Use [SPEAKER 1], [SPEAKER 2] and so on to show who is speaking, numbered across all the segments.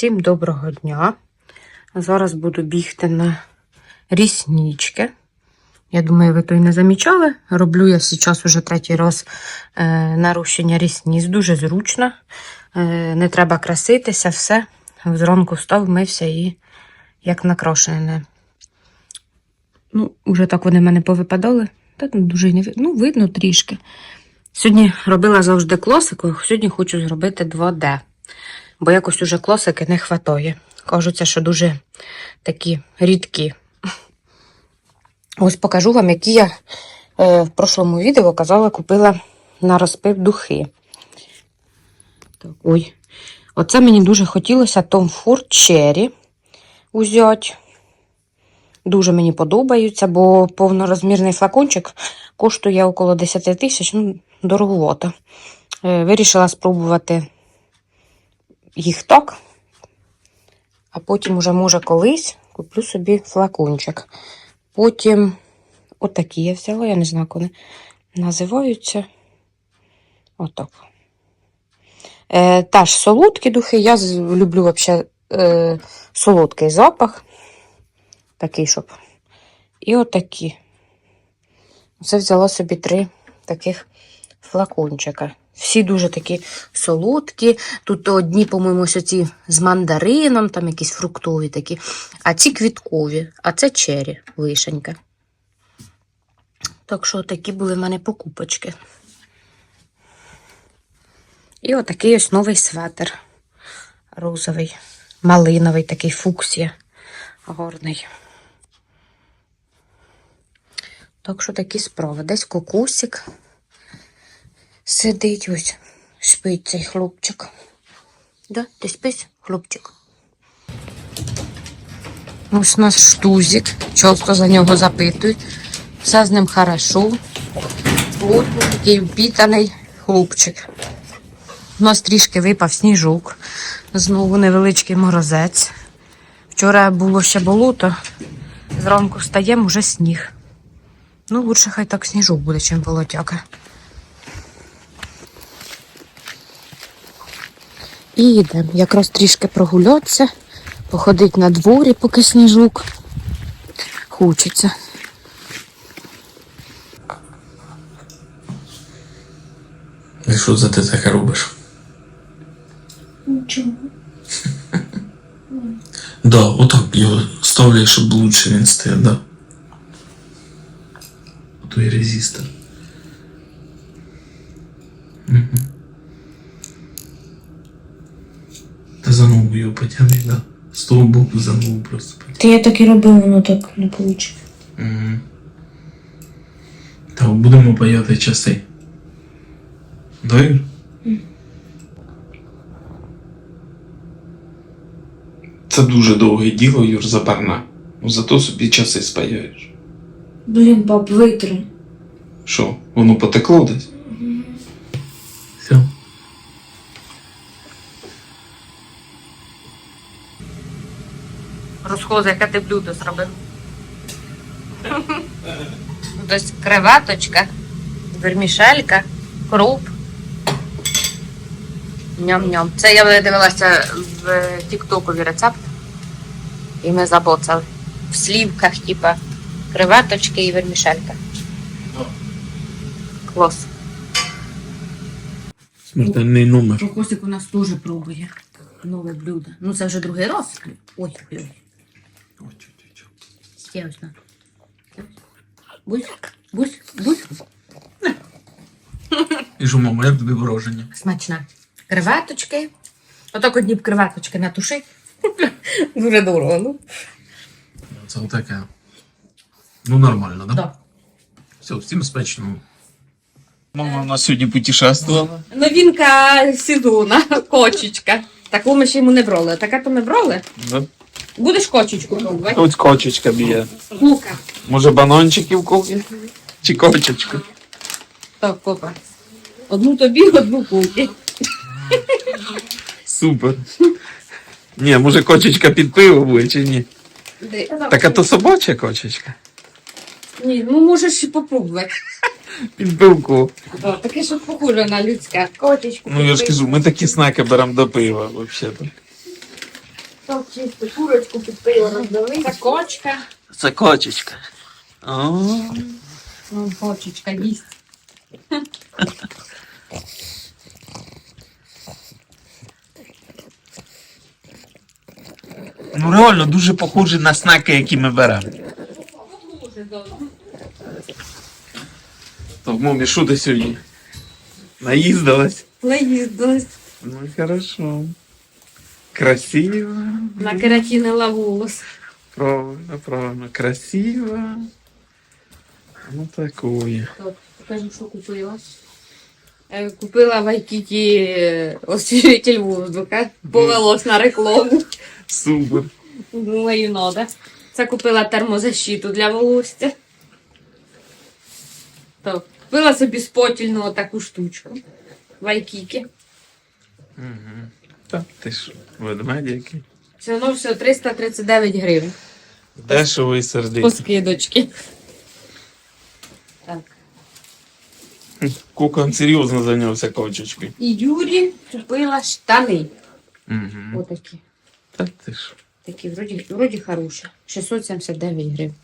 [SPEAKER 1] Всім доброго дня. Зараз буду бігти на ріснички. Я думаю, ви то й не замічали. Роблю я зараз уже третій раз е, нарощення рісниць. Дуже зручно. Е, не треба краситися, все. Зранку встав, мився і як накрошене. Ну, вже так вони в мене повипадали. Та ну, дуже не. Ну, видно трішки. Сьогодні робила завжди класику, сьогодні хочу зробити 2D. Бо якось уже класики не хватає. Кажуться, що дуже такі рідкі. Ось покажу вам, які я е, в прошлому відео казала, купила на розпив духи. Так, ой. Оце мені дуже хотілося Tom Ford Cherry узяти. Дуже мені подобаються, бо повнорозмірний флакончик коштує около 10 тисяч, ну, дороговато. Е, Вирішила спробувати їх так, а потім уже, може, колись куплю собі флакончик. Потім отакі я взяла, я не знаю, як вони називаються. Отак. Е, теж солодкі духи. Я люблю взагалі е, солодкий запах. Такий, щоб. І отакі. Це взяла собі три таких флакончика. Всі дуже такі солодкі. Тут одні, по-моєму, ось ці з мандарином, там якісь фруктові такі, а ці квіткові, а це чері, вишенька. Так що такі були в мене покупочки. І отакий ось новий светр. Розовий, малиновий, такий фуксія. Горний. Так що такі справи. Десь кокусик сидить ось, спить цей хлопчик. Да, ти спиш, хлопчик? Ось у нас штузик, часто за нього запитують. Все з ним хорошо. От такий впітаний хлопчик. У нас трішки випав сніжок. Знову невеличкий морозець. Вчора було ще болото. Зранку встаємо, вже сніг. Ну, лучше хай так сніжок буде, чим болотяка. І йдемо. Якраз трішки прогулятися, походити на дворі, поки сніжок. Хочеться.
[SPEAKER 2] І що за ти таке робиш?
[SPEAKER 3] Нічого.
[SPEAKER 2] Да, отак його ставляєш, щоб лучше він стояв, да. Той резистор. Угу. Та за ногу його потягни, да. З того боку за просто потягни.
[SPEAKER 3] Та я так і робив, воно так не вийшло.
[SPEAKER 2] Угу. Так, будемо паяти часи. Дай? Це дуже довге діло, Юр, запарна. Зато собі часи спаяєш.
[SPEAKER 3] Блін, баб, витри.
[SPEAKER 2] Що, воно потекло десь?
[SPEAKER 1] Розхози, яке ти блюдо зробив? Тобто креветочка, вермішелька, круп. Ням-ням. Це я дивилася в Тіктокові рецепт. І ми забоцали. В слівках, типа, креветочки і вермішелька. Клас.
[SPEAKER 2] Смертельний номер.
[SPEAKER 1] Кокосик у нас теж пробує. Нове блюдо. Ну це вже другий раз. Ой, ой. Серйозно. Бусь, бусь, бусь.
[SPEAKER 2] І що, мама, як тобі враження?
[SPEAKER 1] Смачна. Креветочки. Отак одні б креветочки натуши. Дуже дорого, ну.
[SPEAKER 2] Це таке. Ну, нормально, да?
[SPEAKER 1] Да.
[SPEAKER 2] Все, всім спечного. Мама у нас сьогодні путешествувала.
[SPEAKER 1] Новинка сезону. Кочечка. Таку ми ще йому не брали. Така то ми брали.
[SPEAKER 2] Да?
[SPEAKER 1] Будеш кочечку пробувати?
[SPEAKER 2] Тут кочечка б'є.
[SPEAKER 1] Кука.
[SPEAKER 2] Може банончиків купи? Чи кочечку?
[SPEAKER 1] Так, попа. Одну тобі, одну куки.
[SPEAKER 2] Супер. Ні, може кочечка під пиво буде чи ні? Так а то собача кочечка.
[SPEAKER 1] Ні, ну можеш і попробувати.
[SPEAKER 2] Під пивку.
[SPEAKER 1] Таке, що похоже на людське. Котечку.
[SPEAKER 2] Ну я ж кажу, ми такі знаки беремо до пива, взагалі.
[SPEAKER 1] Так, чисто курочку під пиво роздали. Це кочка.
[SPEAKER 2] Це кочечка. О,
[SPEAKER 1] Ну, кочечка їсть.
[SPEAKER 2] ну реально дуже похоже на snaки, які ми беремо. То в мамі що ти сьогодні? Наїздилась?
[SPEAKER 1] Наїздилась.
[SPEAKER 2] Ну і хорошо. Красиво.
[SPEAKER 1] Накератінила волос.
[SPEAKER 2] Правильно, правильно. Красиво. Ну такое.
[SPEAKER 1] Так, покажу, що купила. Е, Купила в Айкіті е, освіжитель воздуха. Повелось на рекламу.
[SPEAKER 2] Супер.
[SPEAKER 1] Думаю, надо. Це купила термозащиту для волосся. Так, купила собі спотільну таку штучку. В Айкікі.
[SPEAKER 2] Угу. Та ти що, ведмеді який?
[SPEAKER 1] Це воно все 339 гривень.
[SPEAKER 2] Дешево і
[SPEAKER 1] По
[SPEAKER 2] сердито.
[SPEAKER 1] скидочки. Так.
[SPEAKER 2] Кукан серйозно зайнявся кочечкою.
[SPEAKER 1] І Юрі купила штани.
[SPEAKER 2] Угу.
[SPEAKER 1] Отакі.
[SPEAKER 2] Та ти що,
[SPEAKER 1] Такі, вроді, вроді хороші. 679 гривень.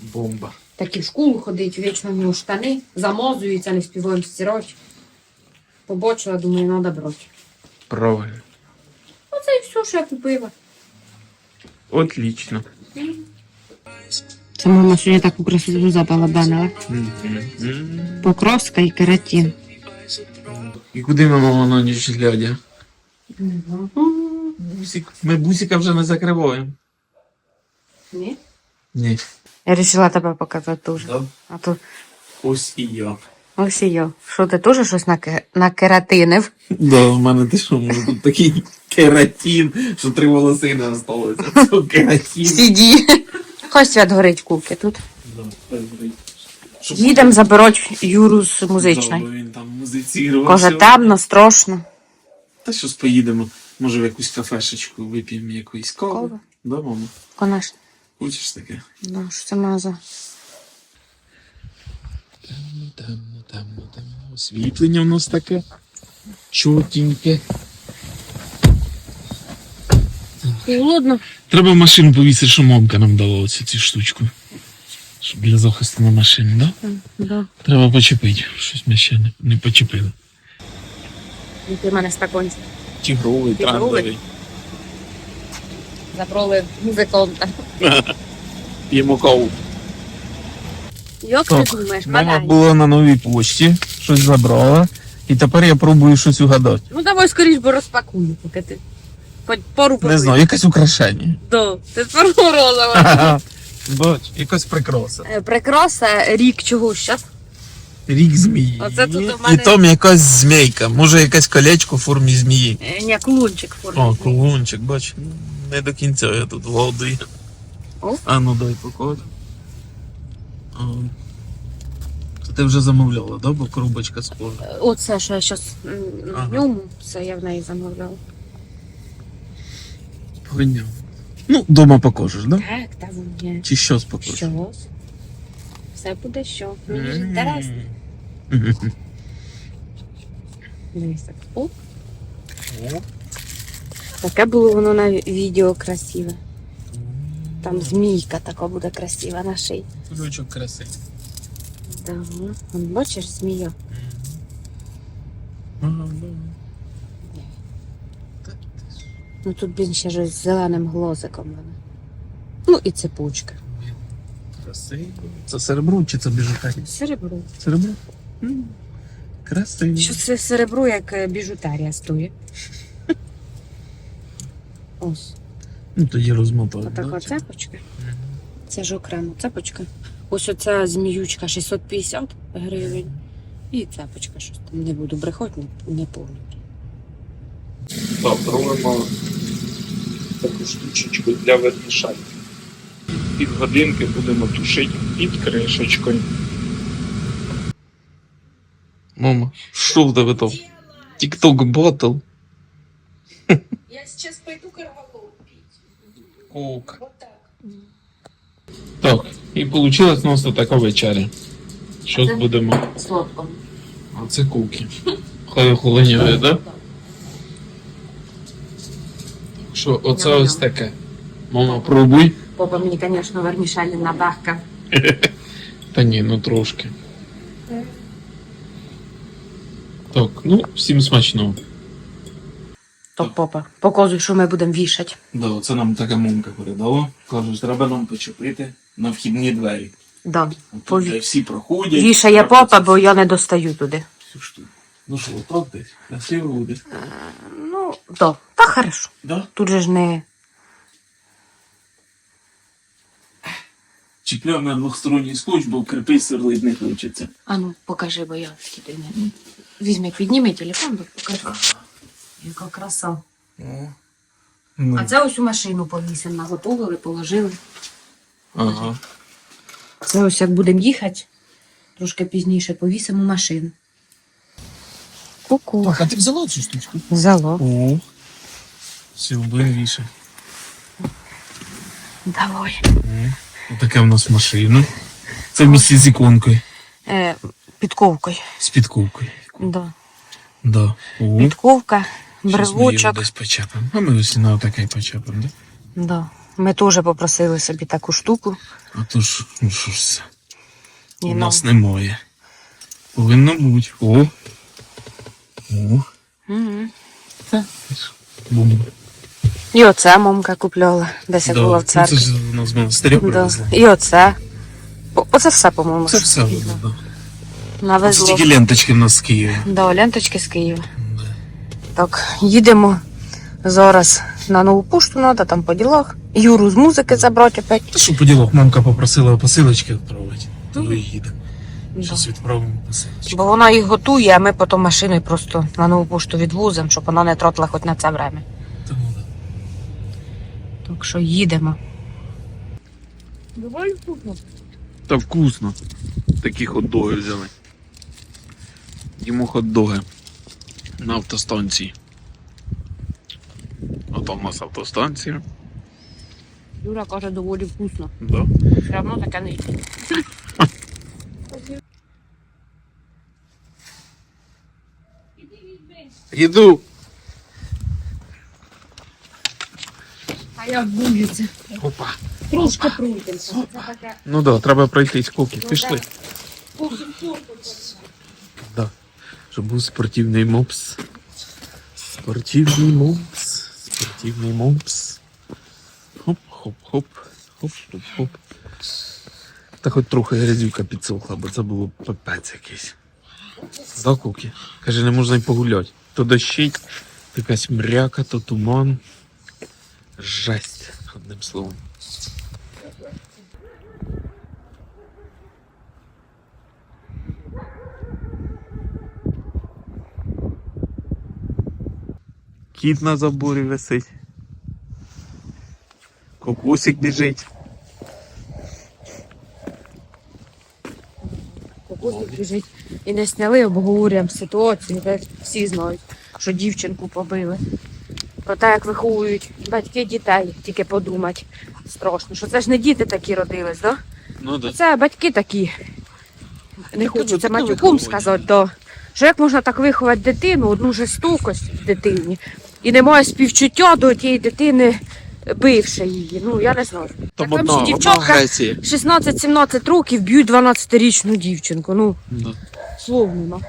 [SPEAKER 2] бомба.
[SPEAKER 1] Такі в школу ходить, вічно в нього штани, замозуються, не співаємо стирати. Побочила, думаю, треба брати.
[SPEAKER 2] Правильно.
[SPEAKER 1] Оце і все, що я купила.
[SPEAKER 2] Отлично.
[SPEAKER 1] Це мама сьогодні таку красоту забалабанила. Покровська і кератин.
[SPEAKER 2] І куди ми мама на ніч глядя? Бусик. Ми бусика вже не закриваємо.
[SPEAKER 1] Ні?
[SPEAKER 2] Ні.
[SPEAKER 1] Я вирішила тебе показати теж.
[SPEAKER 2] Да.
[SPEAKER 1] А то
[SPEAKER 2] Ось і я.
[SPEAKER 1] Я. Що ти теж щось наке- накератинив?
[SPEAKER 2] Да, в мене ти що, може тут такий кератин, що три волоси не осталося. Це кератин.
[SPEAKER 1] Сіді. Хай свят горить куки тут.
[SPEAKER 2] Да. Щоб-
[SPEAKER 1] Їдемо забирати Юру з музичної.
[SPEAKER 2] Бо він там музицірував.
[SPEAKER 1] Каже, темно, страшно.
[SPEAKER 2] Та щось поїдемо. Може в якусь кафешечку вип'ємо якоїсь кави.
[SPEAKER 1] Кави?
[SPEAKER 2] Да, мама?
[SPEAKER 1] Конечно.
[SPEAKER 2] Хочеш таке?
[SPEAKER 1] Ну, що це маза?
[SPEAKER 2] Темно, темно, темно, темно. Освітлення в нас таке. Чотеньке.
[SPEAKER 1] Холодно.
[SPEAKER 2] Треба машину повісити, що мамка нам дала оцю цю штучку. Щоб для захисту на машині, да?
[SPEAKER 1] Да.
[SPEAKER 2] Треба почепити. Щось ми ще не, не почепили.
[SPEAKER 1] Який в мене стаконці.
[SPEAKER 2] Тігровий,
[SPEAKER 1] Тигровий.
[SPEAKER 2] трендовий.
[SPEAKER 1] Забрали музиканта.
[SPEAKER 2] П'ємо каву.
[SPEAKER 1] Як
[SPEAKER 2] Так,
[SPEAKER 1] ти думаєш,
[SPEAKER 2] Мама
[SPEAKER 1] падай?
[SPEAKER 2] була на новій почті, щось забрала. І тепер я пробую щось угадати.
[SPEAKER 1] Ну давай скоріш, бо розпакую, поки ти. По- Пару
[SPEAKER 2] Не знаю, якесь украшення.
[SPEAKER 1] Да, це розова.
[SPEAKER 2] Бач, якось прикраса.
[SPEAKER 1] Е, Прикраса рік чого щас?
[SPEAKER 2] Рік змії.
[SPEAKER 1] Оце тут у
[SPEAKER 2] І там якась змійка. Може якесь колечко в формі змії.
[SPEAKER 1] Е, Ні, кулончик формі.
[SPEAKER 2] О, кулончик, бач. Не до кінця я тут вгадую.
[SPEAKER 1] О.
[SPEAKER 2] А ну дай покажу. Це ти вже замовляла, да? Бо коробочка схожа.
[SPEAKER 1] Оце, що я щас м,
[SPEAKER 2] Ага.
[SPEAKER 1] ньому, це я в неї замовляла.
[SPEAKER 2] Понятно. Ну, дома покажеш, да?
[SPEAKER 1] Так, та ні.
[SPEAKER 2] Чи щось покажеш?
[SPEAKER 1] Що? Все буде що. Мені ж інтересно.
[SPEAKER 2] Мгм.
[SPEAKER 1] Дивись так. О, таке було воно на відео красиве. Там змійка така буде красива на шиї.
[SPEAKER 2] Кульочок краси.
[SPEAKER 1] Да. Вон, Бачиш, змія.
[SPEAKER 2] Ага, да.
[SPEAKER 1] Ну тут він ще ж з зеленим глозиком вона. Ну і цепочка.
[SPEAKER 2] Красиво. Це серебро чи це біжутерія?
[SPEAKER 1] Серебро.
[SPEAKER 2] Серебро? М, Красиво.
[SPEAKER 1] Що це серебро, як е, біжутерія стоїть. Ось.
[SPEAKER 2] Ну, тоді розмотав.
[SPEAKER 1] Отака цепочка. Це ж окремо цепочка. Ось оця зміючка 650 гривень. І цепочка щось там не буду брехати, не, помню.
[SPEAKER 2] Так, робимо таку штучечку для вермішальки. Під годинки будемо тушити під кришечкою. Мама, що в тебе там? Тік-ток ботл.
[SPEAKER 3] Я сейчас пойду корвалол пить.
[SPEAKER 2] Ок.
[SPEAKER 3] Вот так.
[SPEAKER 2] Так, і вийшла у нас така вечеря. Що
[SPEAKER 1] Це-
[SPEAKER 2] будемо?
[SPEAKER 1] Сладко.
[SPEAKER 2] А це куки. Хай охолоняє, так? Що, оце
[SPEAKER 1] Ням-ням.
[SPEAKER 2] ось таке. Мама, пробуй.
[SPEAKER 1] Папа мені, звісно, вермішелі набахкав.
[SPEAKER 2] Та ні, ну трошки. Так, ну, всім смачного.
[SPEAKER 1] То папа, показуй, що ми будемо вішати.
[SPEAKER 2] Да, це нам така мумка передала. Кажуть, треба нам почепити на вхідні двері.
[SPEAKER 1] Да.
[SPEAKER 2] Тут,
[SPEAKER 1] Пові-
[SPEAKER 2] де всі проходять.
[SPEAKER 1] Вішає
[SPEAKER 2] треба
[SPEAKER 1] папа, бо я не достаю туди.
[SPEAKER 2] всю штуку. Ну що, отак десь? Красиво буде.
[SPEAKER 1] Ну, да. Та хорошо.
[SPEAKER 2] Да?
[SPEAKER 1] Тут же ж не.
[SPEAKER 2] Чіпляв на двохсторонній скотч, бо кирпич сверлить не хочеться.
[SPEAKER 1] А ну, покажи, бо я скидаю. Візьми, підніми телефон, бо покажи. Яка краса.
[SPEAKER 2] Ну.
[SPEAKER 1] А це ось у машину повісимо, наготовили, положили.
[SPEAKER 2] Ага.
[SPEAKER 1] Це ось як будемо їхати, трошки пізніше повісимо машину. Ку-ку.
[SPEAKER 2] Так, а ти взяла цю штучку?
[SPEAKER 1] Взяло.
[SPEAKER 2] О. Все, будемо вішати.
[SPEAKER 1] Давай.
[SPEAKER 2] Отаке в нас машина. Це місці з іконкою.
[SPEAKER 1] Е, підковкою.
[SPEAKER 2] З підковкою.
[SPEAKER 1] Да.
[SPEAKER 2] Да. О.
[SPEAKER 1] Підковка, брелочок.
[SPEAKER 2] десь почепимо. А ми ось на отаке почепимо, да?
[SPEAKER 1] Да. Ми теж попросили собі таку штуку.
[SPEAKER 2] А то ж, ну що ж це?
[SPEAKER 1] І
[SPEAKER 2] У
[SPEAKER 1] нам-
[SPEAKER 2] нас немає. Повинно бути. О. О.
[SPEAKER 1] Мгм.
[SPEAKER 2] Бум.
[SPEAKER 1] І оце мамка купляла, десь як
[SPEAKER 2] Да.
[SPEAKER 1] була в
[SPEAKER 2] Ну, Це ж у нас з монастиря
[SPEAKER 1] Да.
[SPEAKER 2] привезли.
[SPEAKER 1] І оце. О- Оце все, по-моєму.
[SPEAKER 2] Це все да.
[SPEAKER 1] Навезло.
[SPEAKER 2] тільки ленточки в нас з Києва.
[SPEAKER 1] Да, ленточки з Києва. Так, їдемо зараз на нову пошту, треба там по ділах. Юру з музики забрати опять.
[SPEAKER 2] Та що по ділах, мамка попросила посилочки відправити.
[SPEAKER 1] Мгм.
[SPEAKER 2] і їде. Зараз відправимо посилочки.
[SPEAKER 1] Бо вона їх готує, а ми потім машиною просто на нову пошту відвозимо, щоб вона не тратила хоч на це время.
[SPEAKER 2] Тому да.
[SPEAKER 1] Так що їдемо. Давай вкусно.
[SPEAKER 2] Та вкусно. Такі хот-доги взяли. Йому хот-доги на автостанції. Ото в нас автостанція.
[SPEAKER 1] Юра каже, доволі вкусно.
[SPEAKER 2] Да.
[SPEAKER 1] Все одно таке не їсть.
[SPEAKER 2] Іду.
[SPEAKER 1] А як будеться?
[SPEAKER 2] Опа.
[SPEAKER 1] Трошки пройдемося.
[SPEAKER 2] Ну да, треба пройтись куки. Пішли. Да. Щоб був спортивний мопс. Спортивний мопс. Спортивний мопс. Хоп, хоп, хоп. Хоп, хоп, хоп. Та хоч трохи грязюка підсохла, бо це було пипець якийсь. Да, Куки? Каже, не можна й погуляти. То дощить, то якась мряка, то туман. Жесть, одним словом. Кіт на заборі висить. Кокусик біжить.
[SPEAKER 1] Кокосик біжить. І не сняли, обговорюємо ситуацію, де всі знають, що дівчинку побили. Про те, як виховують батьки дітей, тільки подумати. Страшно, що це ж не діти такі родились, да?
[SPEAKER 2] Ну да.
[SPEAKER 1] Це батьки такі. Не
[SPEAKER 2] Так,
[SPEAKER 1] хочу
[SPEAKER 2] це
[SPEAKER 1] матюком сказати, да. Що як можна так виховати дитину, одну жорстокость в дитині, і немає співчуття до тієї дитини, бивши її. Ну, я не знаю.
[SPEAKER 2] Там
[SPEAKER 1] Так,
[SPEAKER 2] одна,
[SPEAKER 1] ще дівчатка 16-17 років б'ють 12-річну дівчинку. Ну,
[SPEAKER 2] Да.
[SPEAKER 1] слов нема.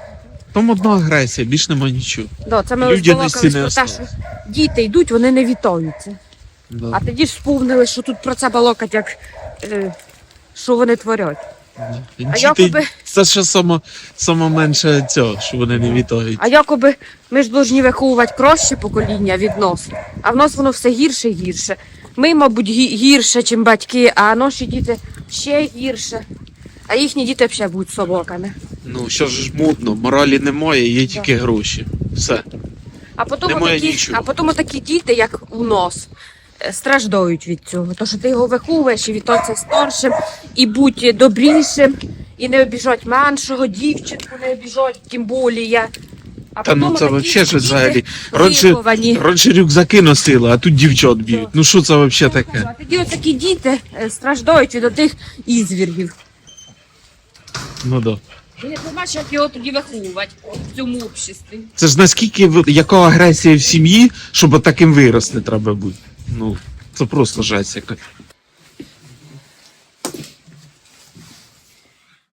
[SPEAKER 2] Там одна агресія, більш нема нічого.
[SPEAKER 1] Да, це ми ось балакали
[SPEAKER 2] не
[SPEAKER 1] про те, що діти йдуть, вони не вітаються.
[SPEAKER 2] Да.
[SPEAKER 1] А тоді ж сповнили, що тут про це балакать, як е, що вони творять. А якоби,
[SPEAKER 2] Це ще сама, сама менше цього, що вони не вітають.
[SPEAKER 1] а якоби ми ж повинні виховувати краще покоління від нас, а в нас воно все гірше і гірше. Ми, мабуть, гірше, ніж батьки, а наші діти ще гірше. А їхні діти взагалі будуть собаками.
[SPEAKER 2] Ну, що ж модно, моралі немає, є тільки гроші. Все.
[SPEAKER 1] А потім,
[SPEAKER 2] Немає
[SPEAKER 1] такі,
[SPEAKER 2] нічого.
[SPEAKER 1] а потім такі діти, як у нас, страждають від цього. То, що ти його виховуєш і вітатися старшим, і будь добрішим, і не обіжать меншого, дівчинку не обіжать, тим більше. А
[SPEAKER 2] Та ну це взагалі ж взагалі. Раніше, раніше рюкзаки носили, а тут дівчат б'ють. Ну що це взагалі таке?
[SPEAKER 1] А тоді от такі діти е, страждають від отих ізвіргів.
[SPEAKER 2] Ну да.
[SPEAKER 1] Я не бачу, як його тоді виховувати в цьому обществі.
[SPEAKER 2] Це ж наскільки яка агресія в сім'ї, щоб таким вирости треба бути. Ну, це просто жесть яка.